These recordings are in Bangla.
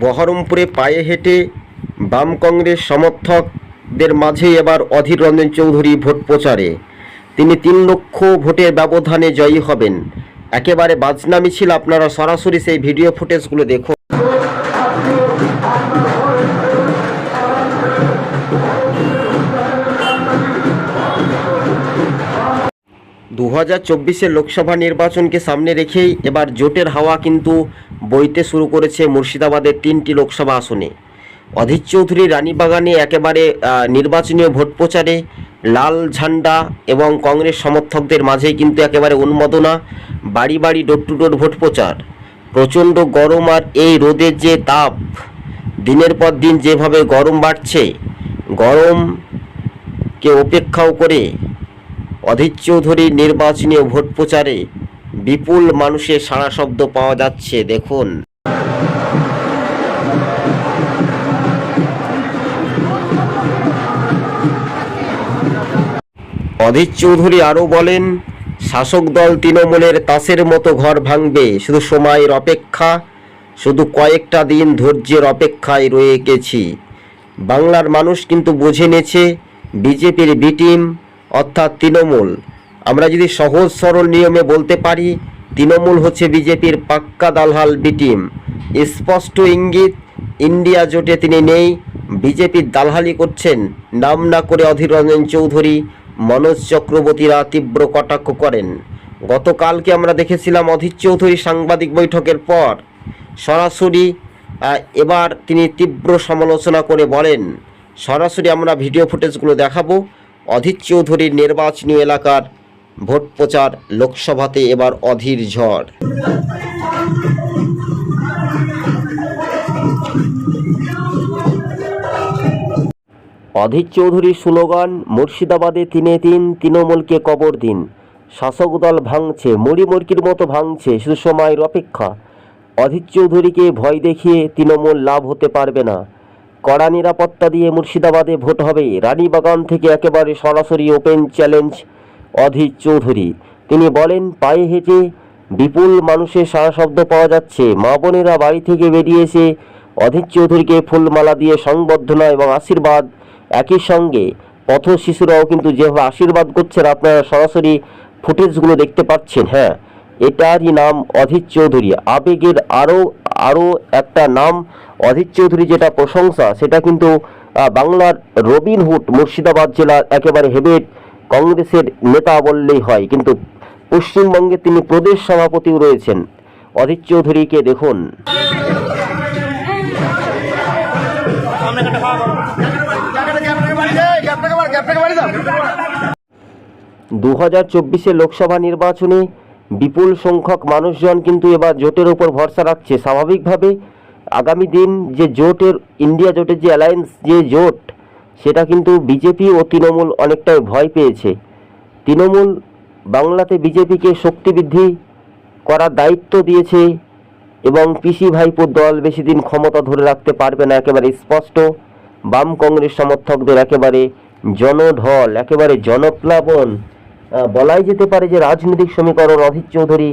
বহরমপুরে পায়ে হেঁটে বাম কংগ্রেস সমর্থকদের মাঝে এবার অধীর রঞ্জন চৌধুরী ভোট প্রচারে। তিনি তিন লক্ষ ভোটের ব্যবধানে জয়ী হবেন। একেবারে বাজনা মিছিল, আপনারা সরাসরি সেই ভিডিও ফুটেজগুলো দেখুন। দু হাজার চব্বিশের লোকসভা নির্বাচনকে সামনে রেখেই এবার জোটের হাওয়া কিন্তু বইতে শুরু করেছে মুর্শিদাবাদের তিনটি লোকসভা আসনে। অধীর চৌধুরী রানীবাগানে একেবারে নির্বাচনীয় ভোট প্রচারে লাল ঝান্ডা এবং কংগ্রেস সমর্থকদের মাঝেই কিন্তু একেবারে উন্মাদনা, বাড়ি বাড়ি ডোর টু ডোর ভোট প্রচার। প্রচণ্ড গরম আর এই রোদের যে তাপ, দিনের পর দিন যেভাবে গরম বাড়ছে, গরমকে উপেক্ষাও করে অধীর চৌধুরীর নির্বাচনী ভোট প্রচারে বিপুল মানুষের সাড়া শব্দ পাওয়া যাচ্ছে, দেখুন। অধীর চৌধুরী আরও বলেন, শাসক দল তৃণমূলের তাসের মতো ঘর ভাঙবে, শুধু সময়ের অপেক্ষা, শুধু কয়েকটা দিন ধৈর্যের অপেক্ষায় রয়ে গেছি। বাংলার মানুষ কিন্তু বুঝে নেছে, বিজেপির বি টিম অর্থাৎ তৃণমূল। আমরা যদি সহজ সরল নিয়মে বলতে পারি, তৃণমূল হচ্ছে বিজেপির পাক্কা দালহাল বি টিম। স্পষ্ট ইঙ্গিত, ইন্ডিয়া জোটে তিনি নেই বিজেপির দালহালি করছেন, নাম না করে অধীর রঞ্জন চৌধুরী, মনোজ চক্রবর্তীরা তীব্র কটাক্ষ করেন। গতকালকে আমরা দেখেছিলাম অধীর চৌধুরী সাংবাদিক বৈঠকের পর। সরাসরি এবার তিনি তীব্র সমালোচনা করে বলেন, সরাসরি আমরা ভিডিও ফুটেজগুলো দেখাবো। অধীর চৌধুরীর নির্বাচনী এলাকার ভোট প্রচার লোকসভাতে এবার অধীর ঝড়। অধীর চৌধুরীর স্লোগান মুর্শিদাবাদে তিনে তিন, তৃণমূলকে কবর দিন। শাসক দল ভাঙছে, মুড়ি মুরগির মতো ভাঙছে, শুধু সময়ের অপেক্ষা। অধীর চৌধুরীকে ভয় দেখিয়ে তৃণমূল লাভ হতে পারবে না। কড়া নিরাপত্তা দিয়ে মুর্শিদাবাদে ভোট হবে। রানীবাগান থেকে একেবারে সরাসরি ওপেন চ্যালেঞ্জ, অধীর চৌধুরী। তিনি বলেন, পায়ে হেঁটে বিপুল মানুষের সারা শব্দ পাওয়া যাচ্ছে। মা বোনেরা বাড়ি থেকে বেরিয়ে এসে অধীর চৌধুরীকে ফুলমালা দিয়ে সংবর্ধনা এবং আশীর্বাদ একই সঙ্গে। পথ শিশুরাও কিন্তু যেভাবে আশীর্বাদ করছেন, আপনারা সরাসরি ফুটেজগুলো দেখতে পাচ্ছেন। হ্যাঁ এটারই নাম অধীর চৌধুরী। আবেগের আরও আরও একটা নাম অধীর চৌধুরী যেটা প্রশংসা, সেটা কিন্তু বাংলার রবিনহুড মুর্শিদাবাদ জেলার একেবারে হেবেট কংগ্রেসের নেতা বললেই হয়। কিন্তু পশ্চিমবঙ্গে তিনি প্রদেশ সভাপতিও রয়েছেন। অধীর চৌধুরীকে দেখুন। দু হাজার চব্বিশে লোকসভা নির্বাচনে বিপুল সংখ্যক মানুষজন কিন্তু এবার জোটের ওপর ভরসা রাখছে। স্বাভাবিকভাবে আগামী দিন যে জোটের ইন্ডিয়া জোটের যে অ্যালায়েন্স যে জোট, সেটা কিন্তু বিজেপি ও তৃণমূল অনেকটাই ভয় পেয়েছে। তৃণমূল বাংলাতে বিজেপিকে শক্তি বৃদ্ধি করার দায়িত্ব দিয়েছে এবং পিসি ভাইপোর দল বেশি দিন ক্ষমতা ধরে রাখতে পারবে না, একেবারে স্পষ্ট। বাম কংগ্রেস সমর্থকদের একেবারে জনঢল, একেবারে জনপ্লাবন। বলাই যেতে পারে যে রাজনৈতিক সমীকরণ অধীর চৌধুরী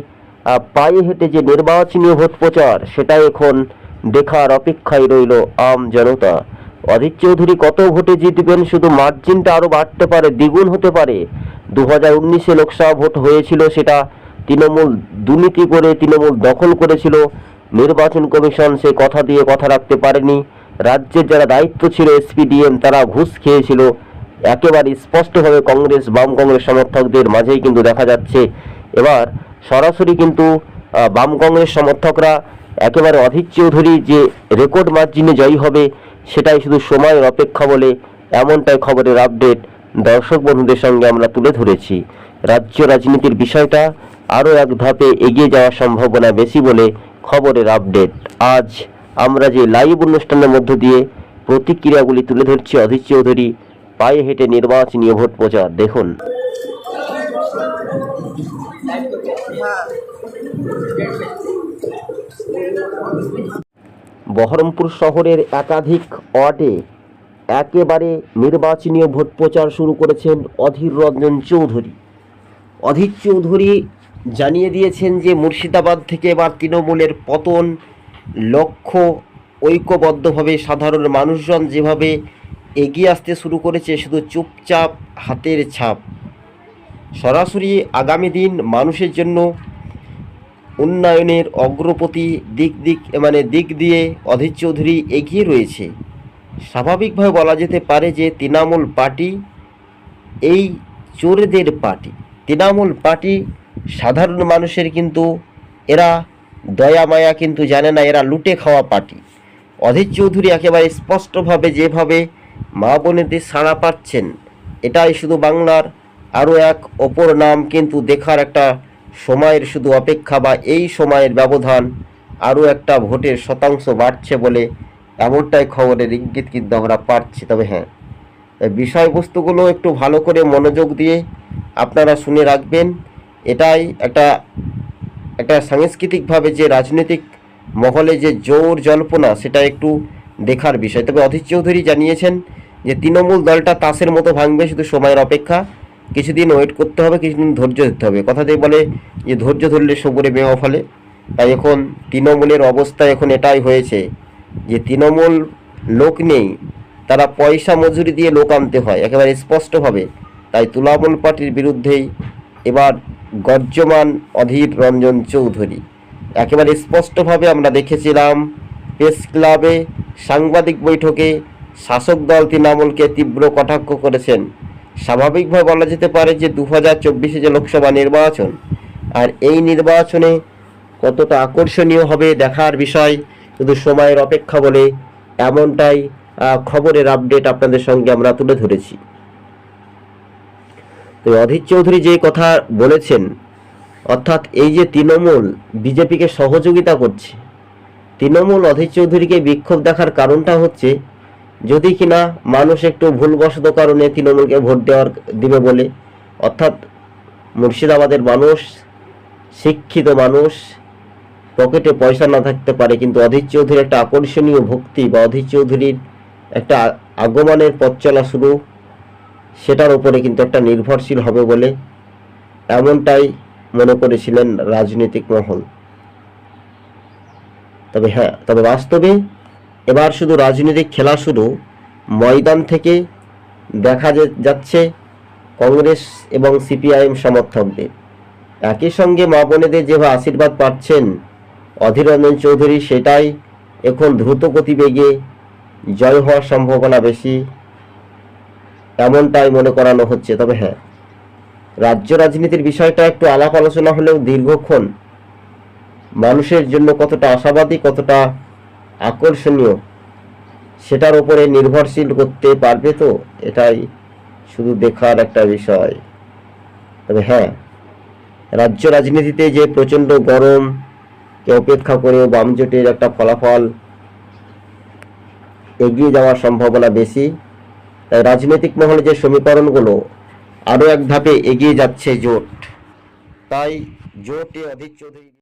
পায়ে হেঁটে যে নির্বাচনী ভোট প্রচার সেটা এখন দেখার অপেক্ষায় রইল আম জনতা। অধীর চৌধুরী কত ভোটে জিতবেন শুধু মার্জিনটা আরও বাড়তে পারে, দ্বিগুণ হতে পারে। দু হাজার উনিশে লোকসভা ভোট হয়েছিল সেটা তৃণমূল দুর্নীতি করে তৃণমূল দখল করেছিল। নির্বাচন কমিশন সে কথা দিয়ে কথা রাখতে পারেনি। রাজ্যের যারা দায়িত্ব ছিল এসপিডিএম, তারা ঘুষ খেয়েছিল। একেবারে স্পষ্টভাবে কংগ্রেস, বাম কংগ্রেস সমর্থকদের মাঝেই কিন্তু দেখা যাচ্ছে। এবার সরাসরি কিন্তু বাম কংগ্রেস সমর্থকরা একেবারে অধীর চৌধুরী যে রেকর্ড মার্জিনে জয়ী হবে, সেটাই শুধু সময়ের অপেক্ষা বলে এমনটাই খবরের আপডেট দর্শক বন্ধুদের সঙ্গে আমরা তুলে ধরেছি। রাজ্য রাজনীতির বিষয়টা আরও এক ধাপে এগিয়ে যাওয়ার সম্ভাবনা বেশি বলে খবরের আপডেট। আজ আমরা যে লাইভ অনুষ্ঠানের মধ্য দিয়ে প্রতিক্রিয়াগুলি তুলে ধরছি অধীর চৌধুরী, পায়ে হেঁটে নির্বাচনী ভোট প্রচার। দেখুন। বহরমপুর শহরের একাধিক ওয়ার্ডে একেবারে নির্বাচনী ভোট প্রচার শুরু করেছেন অধীর রঞ্জন চৌধুরী। অধীর চৌধুরী জানিয়ে দিয়েছেন যে মুর্শিদাবাদ থেকে এবার তৃণমূলের পতন লক্ষ্য ঐক্যবদ্ধভাবে সাধারণ মানুষজন যেভাবে এগিয়ে আসতে শুরু করেছে, শুধু চুপচাপ হাতের ছাপ। সরাসরি আগামী দিন মানুষের জন্য উন্নয়নের অগ্রপতি দিক দিক মানে দিক দিয়ে অধীর চৌধুরী এগিয়ে রয়েছে। স্বাভাবিকভাবে বলা যেতে পারে যে তৃণমূল পার্টি এই চোরদের পার্টি। তৃণমূল পার্টি সাধারণ মানুষের কিন্তু এরা দয়া মায়া কিন্তু জানে না, এরা লুটে খাওয়া পার্টি। অধীর চৌধুরী একেবারে স্পষ্টভাবে যেভাবে মা বোনেদের সাড়া পাচ্ছেন, এটাই শুধু বাংলার আরও এক অপর নাম কিন্তু দেখার একটা সময়ের শুধু অপেক্ষা বা এই সময়ের ব্যবধান আরও একটা ভোটের শতাংশ বাড়ছে বলে এমনটাই খবরের ইঙ্গিত কিন্তু আমরা পাচ্ছি। তবে হ্যাঁ বিষয়বস্তুগুলো একটু ভালো করে মনোযোগ দিয়ে আপনারা শুনে রাখবেন। এটাই একটা একটা সাংস্কৃতিকভাবে যে রাজনৈতিক মহলে যে জোর জল্পনা, সেটা একটু দেখার বিষয়। তবে অধীর চৌধুরী জানিয়েছেন যে তৃণমূল দলটা তাসের মতো ভাঙবে শুধু সময়ের অপেক্ষা। কিছুদিন ওয়েট করতে হবে, কিছুদিন ধৈর্য ধরতে হবে। কথাতেই বলে যে, ধৈর্য ধরলে সবুরে মেওয়া ফলে। তাই এখন তৃণমূলের অবস্থা এখন এটাই হয়েছে যে, তৃণমূল লোক নেই, তারা পয়সা মজুরি দিয়ে লোক আনতে হয়, একেবারে স্পষ্টভাবে। তাই তুলামূল পার্টির বিরুদ্ধেই এবার গর্জমান অধীর রঞ্জন চৌধুরী। একেবারে স্পষ্টভাবে আমরা দেখেছিলাম, প্রেস ক্লাবে সাংবাদিক বৈঠকে শাসক দল তৃণমূলকে তীব্র কটাক্ষ করেছেন। স্বাভাবিকভাবে বলা যেতে পারে যে দু হাজার চব্বিশে যে লোকসভা নির্বাচন, আর এই নির্বাচনে কতটা আকর্ষণীয় হবে দেখার বিষয় শুধু সময়ের অপেক্ষা বলে এমনটাই খবরের আপডেট আপনাদের সঙ্গে আমরা তুলে ধরেছি। তো অধীর চৌধুরী যে কথা বলেছেন, অর্থাৎ এই যে তৃণমূল বিজেপিকে সহযোগিতা করছে, তৃণমূল অধীর চৌধুরীকে বিক্ষোভ দেখার কারণটা হচ্ছে যদি কিনা মানুষ একটু ভুলবশত কারণে তৃণমূলকে ভোট দেওয়ার দিবে বলে, অর্থাৎ মুর্শিদাবাদের মানুষ, শিক্ষিত মানুষ, পকেটে পয়সা না থাকতে পারে, কিন্তু অধীর চৌধুরীর একটা আকর্ষণীয় ভক্তি বা অধীর চৌধুরীর একটা আগমনের পথ চলা শুরু, সেটার উপরে কিন্তু একটা নির্ভরশীল হবে বলে এমনটাই মনে করেছিলেন রাজনৈতিক মহল। তবে হ্যাঁ তবে বাস্তবে এবার শুধু রাজনৈতিক খেলা শুরু ময়দান থেকে দেখা যাচ্ছে কংগ্রেস এবং সিপিআইএম সমর্থকদের। একই সঙ্গে মা বোনেদের যেভাবে আশীর্বাদ পাচ্ছেন অধীর রঞ্জন চৌধুরী, সেটাই এখন দ্রুত গতিবেগে জয় হওয়ার সম্ভাবনা বেশি। এমনটাই মনে করানো হচ্ছে। তবে হ্যাঁ রাজ্য রাজনীতির বিষয়টা একটু আলাপ আলোচনা হলেও দীর্ঘক্ষণ মানুষের জন্য কতটা আশাবাদী, কতটা আকর্ষণীয়। সেটার উপরে নির্ভরশীল করতে পারবে তো? এটাই শুধু দেখার একটা বিষয়। তবে হ্যাঁ রাজ্য রাজনীতিতে যে প্রচণ্ড গরম, কে অপেক্ষা করে বাম জোটের একটা ফলাফল এগিয়ে যাওয়ার সম্ভাবনা বেশি, তাই রাজনৈতিক মহলে যে সমীকরণগুলো আরও এক ধাপে এগিয়ে যাচ্ছে জোট, তাই জোটে অধীর চৌধুরী